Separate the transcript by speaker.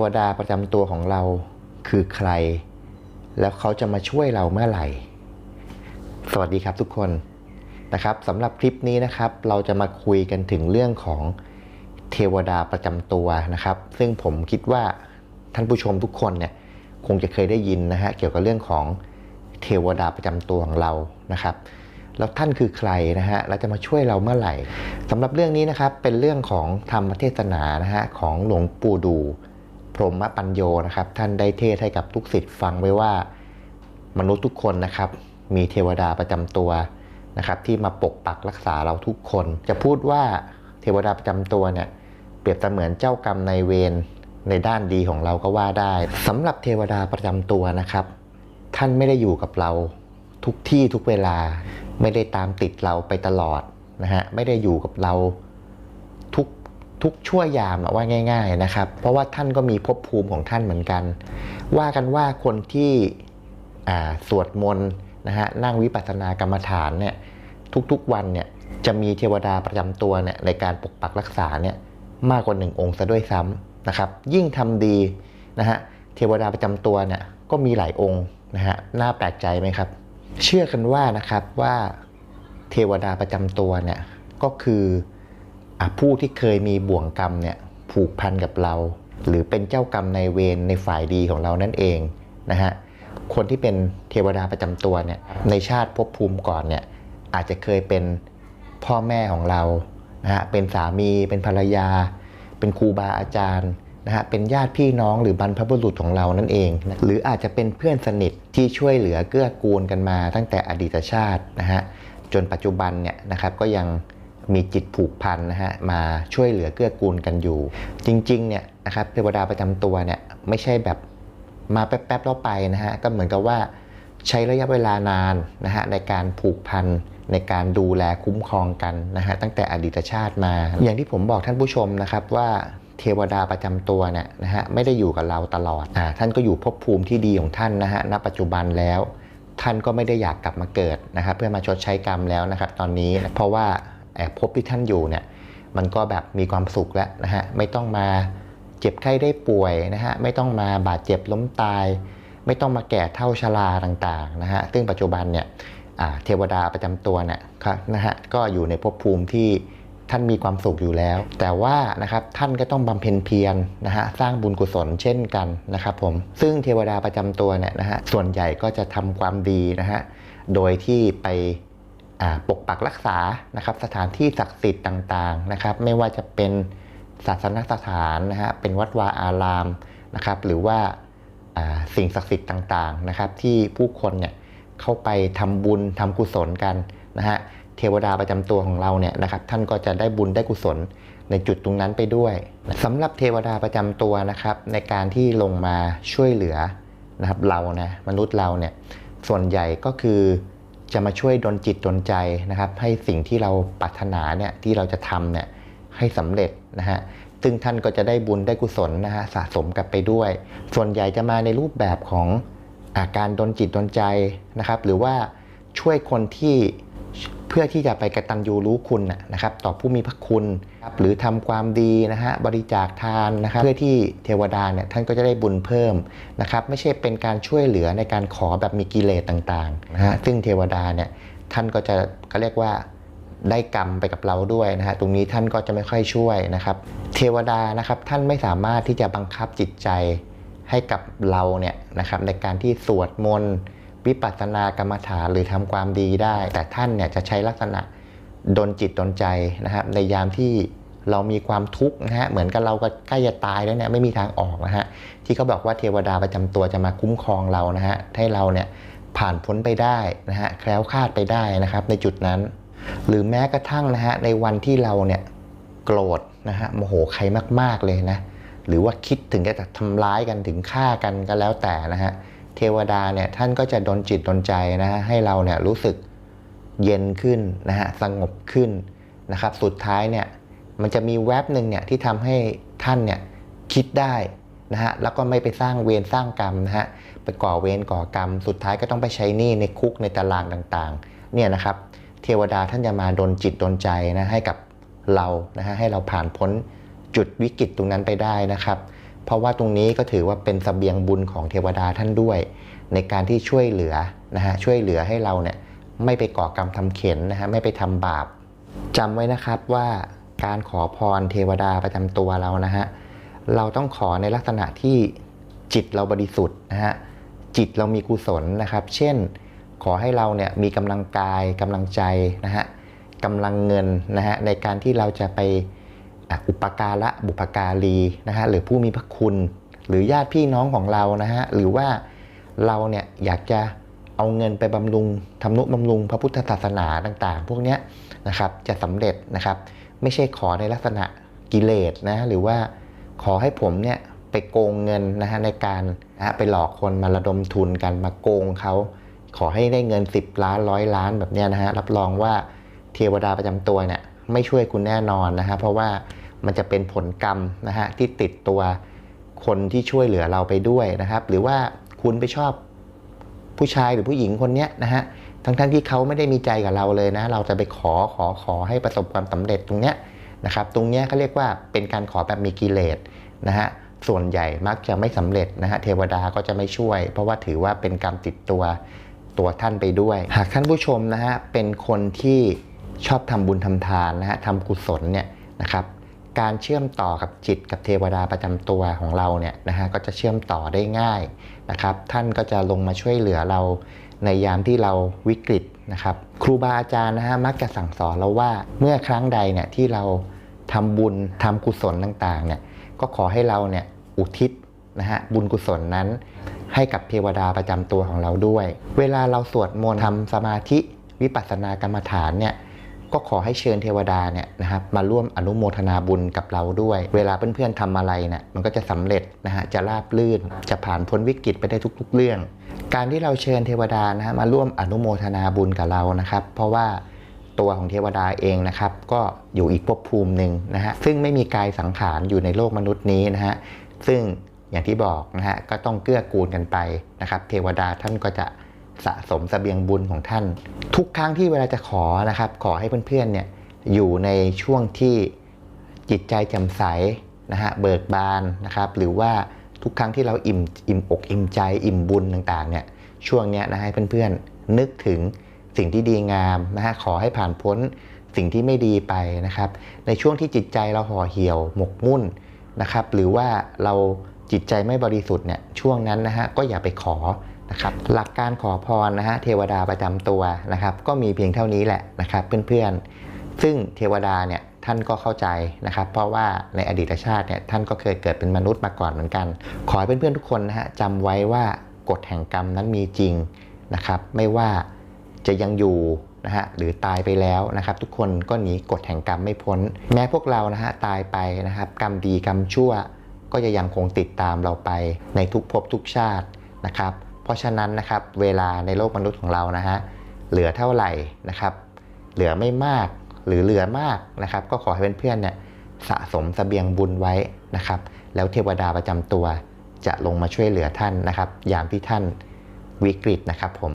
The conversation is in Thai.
Speaker 1: วดาประจำตัวของเราคือใคร แล้วเขาจะมาช่วยเราเมื่อไหร่ สวัสดีครับทุกคนนะครับสำหรับคลิปนี้นะครับ เราจะมาคุยกันถึงเรื่องของเทวดาประจำตัวนะครับ ซึ่งผมคิดว่าท่านผู้ชมทุกคนเนี่ยคงจะเคยได้ยินนะฮะเกี่ยวกับเรื่องของเทวดาประจำตัวของเรานะครับ แล้วท่านคือใครนะฮะแล้วจะมาช่วยเราเมื่อไหร่สำหรับเรื่องนี้นะครับเป็นเรื่องของธรรมเทศนานะฮะของหลวงปู่ดู พรหมปัญโยนะครับ ท่านได้เทศให้กับลูกศิษย์ฟังไว้ว่า มนุษย์ทุกคนนะครับ มีเทวดาประจำตัวนะครับ ที่มาปกปักรักษาเราทุกคน จะพูดว่าเทวดาประจำตัวเนี่ยเปรียบเสมือนเจ้ากรรมนายเวรในด้านดีของเราก็ว่าได้สำหรับเทวดาประจำตัวนะครับ ท่านไม่ได้อยู่กับเราทุกที่ทุกเวลา ไม่ได้ตามติดเราไปตลอดนะฮะไม่ได้อยู่กับเรา ทุกชั่วยามว่าง่าย ๆนะครับ เพราะว่าท่านก็มีภพภูมิของท่านเหมือนกัน ว่ากันว่าคนที่สวดมนต์นะฮะนั่งวิปัสสนากรรมฐานเนี่ยทุกๆวันเนี่ยจะมีเทวดาประจำตัวเนี่ยในการปกปักรักษาเนี่ยมากกว่าหนึ่งองค์ซะด้วยซ้ำนะครับ ยิ่งทำดีนะฮะเทวดาประจำตัวเนี่ยก็มีหลายองค์นะฮะน่าแปลกใจไหมครับ เชื่อกันว่านะครับว่าเทวดาประจำตัวเนี่ยก็คือ ผู้ที่เคยมีบ่วงกรรมเนี่ยผูกพันกับเรา หรือเป็นเจ้ากรรมในเวรในฝ่ายดีของเรานั่นเองนะฮะคนที่เป็นเทวดาประจำตัวเนี่ยในชาติภพภูมิก่อนเนี่ยอาจจะเคยเป็นพ่อแม่ของเรานะฮะเป็นสามีเป็นภรรยา เป็นครูบาอาจารย์นะฮะเป็นญาติพี่น้องหรือบรรพบุรุษของเรานั่นเองนะหรืออาจจะเป็นเพื่อนสนิทที่ช่วยเหลือเกื้อกูลกันมาตั้งแต่อดีตชาตินะฮะจนปัจจุบันเนี่ยนะครับก็ยัง มีจิตผูกพันนะฮะมาช่วยเหลือเกื้อกูลกันอยู่ จริงๆเนี่ยนะครับเทวดาประจำตัวเนี่ยไม่ใช่แบบมาแป๊บๆแล้วไปนะฮะก็เหมือนกับว่าใช้ระยะเวลานานนะฮะในการผูกพันในการดูแลคุ้มครองกันนะฮะตั้งแต่อดีตชาติมา อย่างที่ผมบอกท่านผู้ชมนะครับว่าเทวดาประจำตัวเนี่ยนะฮะไม่ได้อยู่กับเราตลอดอ่าท่านก็อยู่ภพภูมิที่ดีของท่านนะฮะณปัจจุบันแล้ว ท่านก็ไม่ได้อยากกลับมาเกิดนะครับ เพื่อมาชดใช้กรรมแล้วนะครับ ตอนนี้เพราะว่า แอบที่ท่านอยู่เนี่ยมันก็แบบมีความสุขแล้วนะฮะไม่ต้องมาเจ็บไข้ได้ป่วยนะฮะไม่ต้องมาบาดเจ็บล้มตาย ไม่ต้องมาแก่เท่าชราต่างๆนะฮะซึ่งปัจจุบันเนี่ยเทวดาประจำตัวเนี่ยนะฮะก็อยู่ในภพภูมิที่ท่านมีความสุขอยู่แล้ว แต่ว่านะครับท่านก็ต้องบำเพ็ญเพียรนะฮะสร้างบุญกุศลเช่นกันนะครับผมซึ่งเทวดาประจำตัวเนี่ยนะฮะส่วนใหญ่ก็จะทำความดีนะฮะโดยที่ไป ปกปักรักษานะครับสถานที่ศักดิ์สิทธิ์ต่างๆนะครับ ไม่ว่าจะเป็นศาสนสถานนะฮะเป็นวัดวาอารามนะครับ หรือว่าสิ่งศักดิ์สิทธิ์ต่างๆนะครับที่ผู้คนเนี่ยเข้าไปทำบุญทำกุศลกันนะฮะเทวดาประจำตัวของเราเนี่ยนะครับท่านก็จะได้บุญได้กุศลในจุดตรงนั้นไปด้วยสำหรับเทวดาประจำตัวนะครับ ในการที่ลงมาช่วยเหลือนะครับเรานะมนุษย์เราเนี่ยส่วนใหญ่ก็คือ จะมาช่วยดลจิตดลใจนะครับ ให้สิ่งที่เราปรารถนาเนี่ยที่เราจะทำเนี่ยให้สำเร็จนะฮะซึ่งท่านก็จะได้บุญได้กุศลนะฮะสะสมกลับไปด้วย ส่วนใหญ่จะมาในรูปแบบของอาการดลจิตดลใจนะครับ หรือว่าช่วยคนที่ เพื่อที่จะไปกระตัญญูรู้คุณนะครับต่อผู้มีพระคุณครับหรือทำความดีนะฮะบริจาคทานนะครับเพื่อที่เทวดาเนี่ยท่านก็จะได้บุญเพิ่มนะครับไม่ใช่เป็นการช่วยเหลือในการขอแบบมีกิเลสต่างๆนะฮะซึ่งเทวดาเนี่ยท่านก็จะก็เรียกว่าได้กรรมไปกับเราด้วยนะฮะตรงนี้ท่านก็จะไม่ค่อยช่วยนะครับ เทวดานะครับท่านไม่สามารถที่จะบังคับจิตใจให้กับเราเนี่ยนะครับในการที่สวดมนต์ วิปัสสนากรรมฐานหรือทำความดีได้ แต่ท่านเนี่ยจะใช้ลักษณะดนจิตดนใจนะครับ ในยามที่เรามีความทุกข์นะฮะเหมือนกับเราก็ใกล้จะตายแล้วเนี่ยไม่มีทางออกนะฮะที่เขาบอกว่าเทวดาประจำตัวจะมาคุ้มครองเรานะฮะให้เราเนี่ยผ่านพ้นไปได้นะฮะแคล้วคลาดไปได้นะครับ ในจุดนั้น หรือแม้กระทั่งนะฮะในวันที่เราเนี่ยโกรธนะฮะโมโหใครมาก ๆเลยนะหรือว่าคิดถึงจะทำร้ายกันถึงฆ่ากันก็แล้วแต่นะฮะ เทวดาเนี่ยท่านก็จะดนจิตดนใจนะฮะให้เราเนี่ยรู้สึกเย็นขึ้นนะฮะสงบขึ้นนะครับสุดท้ายเนี่ยมันจะมีแวบหนึ่งเนี่ยที่ทำให้ท่านเนี่ยคิดได้นะฮะแล้วก็ไม่ไปสร้างเวรสร้างกรรมนะฮะไปก่อเวรก่อกรรม สุดท้ายก็ต้องไปใช้หนี้ในคุกในตารางต่างๆเนี่ยนะครับเทวดาท่านจะมาดนจิตดนใจนะให้กับเรานะฮะให้เราผ่านพ้นจุดวิกฤตตรงนั้นไปได้นะครับ เพราะว่าตรงนี้ก็ถือว่าเป็นสเสบียงบุญของเทวดาท่านด้วย ในการที่ช่วยเหลือนะฮะช่วยเหลือให้เราเนี่ยไม่ไปก่อกรรมทำเข็นนะฮะไม่ไปทำบาปจำไว้นะครับว่าการขอพรเทวดาประจำตัวเรานะฮะเราต้องขอในลักษณะที่จิตเราบริสุทธิ์นะฮะจิตเรามีกุศลนะครับ เช่น ขอให้เราเนี่ยมีกำลังกายกำลังใจนะฮะกำลังเงินนะฮะในการที่เราจะไป อุปการะบุพการีนะฮะหรือผู้มีพระคุณ หรือญาติพี่น้องของเรานะฮะหรือว่าเราเนี่ยอยากจะเอาเงินไปบำรุงทำนุบำรุงพระพุทธศาสนาต่างๆ พวกเนี้ยนะครับจะสำเร็จนะครับ ไม่ใช่ขอในลักษณะกิเลสนะหรือว่าขอให้ผมเนี่ยไปโกงเงินนะฮะในการนะไปหลอกคนมาระดมทุนกันมาโกงเขาขอให้ได้เงิน 10 ล้านร้อยล้านแบบเนี้ยนะฮะรับรองว่าเทวดาประจำตัวเนี่ยไม่ช่วยคุณแน่นอนนะฮะเพราะว่า มันจะเป็นผลกรรมนะฮะที่ติดตัวคนที่ช่วยเหลือเราไปด้วยนะครับ หรือว่าคุณไปชอบผู้ชายหรือผู้หญิงคนเนี้ยนะฮะทั้งๆทที่เขาไม่ได้มีใจกับเราเลยนะ เราจะไปขอขอขอให้ประสบความสำเร็จตรงเนี้ยนะครับ ตรงเนี้ยเขาเรียกว่าเป็นการขอแบบมีกิเลสนะฮะส่วนใหญ่มักจะไม่สำเร็จนะฮะเทวดาก็จะไม่ช่วย เพราะว่าถือว่าเป็นกรรมติดตัวตัวท่านไปด้วย หากท่านผู้ชมนะฮะเป็นคนที่ชอบทำบุญทำทานนะฮะทำกุศลเนี่ยนะครับ การเชื่อมต่อกับจิตกับเทวดาประจำตัวของเราเนี่ยนะฮะก็จะเชื่อมต่อได้ง่ายนะครับ ท่านก็จะลงมาช่วยเหลือเราในยามที่เราวิกฤตนะครับ ครูบาอาจารย์นะฮะมักจะสั่งสอนเราว่าเมื่อครั้งใดเนี่ยที่เราทำบุญทำกุศลต่างๆเนี่ยก็ขอให้เราเนี่ยอุทิศนะฮะบุญกุศลนั้น ให้กับเทวดาประจำตัวของเราด้วย เวลาเราสวดมนต์ทำสมาธิวิปัสสนากรรมฐานเนี่ย ก็ขอให้เชิญเทวดาเนี่ยนะครับมาร่วมอนุโมทนาบุญกับเราด้วย เวลาเพื่อนๆทำอะไรเนี่ยมันก็จะสำเร็จนะฮะจะราบลื่นจะผ่านพ้นวิกฤตไปได้ทุก ๆ เรื่อง การที่เราเชิญเทวดานะฮะมาร่วมอนุโมทนาบุญกับเรานะครับ เพราะว่าตัวของเทวดาเองนะครับก็อยู่อีกภพภูมิหนึ่งนะฮะซึ่งไม่มีกายสังขารอยู่ในโลกมนุษย์นี้นะฮะซึ่งอย่างที่บอกนะฮะก็ต้องเกื้อกูลกันไปนะครับ เทวดาท่านก็จะ สะสมเสบียงบุญของท่าน ทุกครั้งที่เวลาจะขอนะครับ ขอให้เพื่อนๆเนี่ยอยู่ในช่วงที่จิตใจแจ่มใสนะฮะเบิกบานนะครับ หรือว่าทุกครั้งที่เราอิ่มอิ่มอกอิ่มใจอิ่มบุญต่างๆเนี่ยช่วงเนี้ยนะให้เพื่อนๆนึกถึงสิ่งที่ดีงามนะฮะขอให้ผ่านพ้นสิ่งที่ไม่ดีไปนะครับ ในช่วงที่จิตใจเราห่อเหี่ยวหมกมุ่นนะครับ หรือว่าเราจิตใจไม่บริสุทธิ์เนี่ยช่วงนั้นนะฮะก็อย่าไปขอ นะครับหลักการขอพรนะฮะเทวดาประจำตัวนะครับ ก็มีเพียงเท่านี้แหละนะครับเพื่อนๆ ซึ่งเทวดาเนี่ยท่านก็เข้าใจนะครับ เพราะว่าในอดีตชาติเนี่ยท่านก็เคยเกิดเป็นมนุษย์มาก่อนเหมือนกัน ขอให้เพื่อนๆทุกคนนะฮะจำไว้ว่ากฎแห่งกรรมนั้นมีจริงนะครับ ไม่ว่าจะยังอยู่นะฮะหรือตายไปแล้วนะครับ ทุกคนก็หนีกฎแห่งกรรมไม่พ้น แม้พวกเรานะฮะตายไปนะครับ กรรมดีกรรมชั่ว ก็จะยังคงติดตามเราไปในทุกภพทุกชาตินะครับ ราะฉะนั้นนะครับเวลาในโลกมนุษย์ของเรานะฮะเหลือเท่าไหร่นะครับ เหลือไม่มากหรือเหลือมากนะครับ ก็ขอให้เพื่อนๆเนี่ยสะสมเสบียงบุญไว้นะครับ แล้วเทวดาประจำตัวจะลงมาช่วยเหลือท่านนะครับ ยามที่ท่านวิกฤตนะครับผม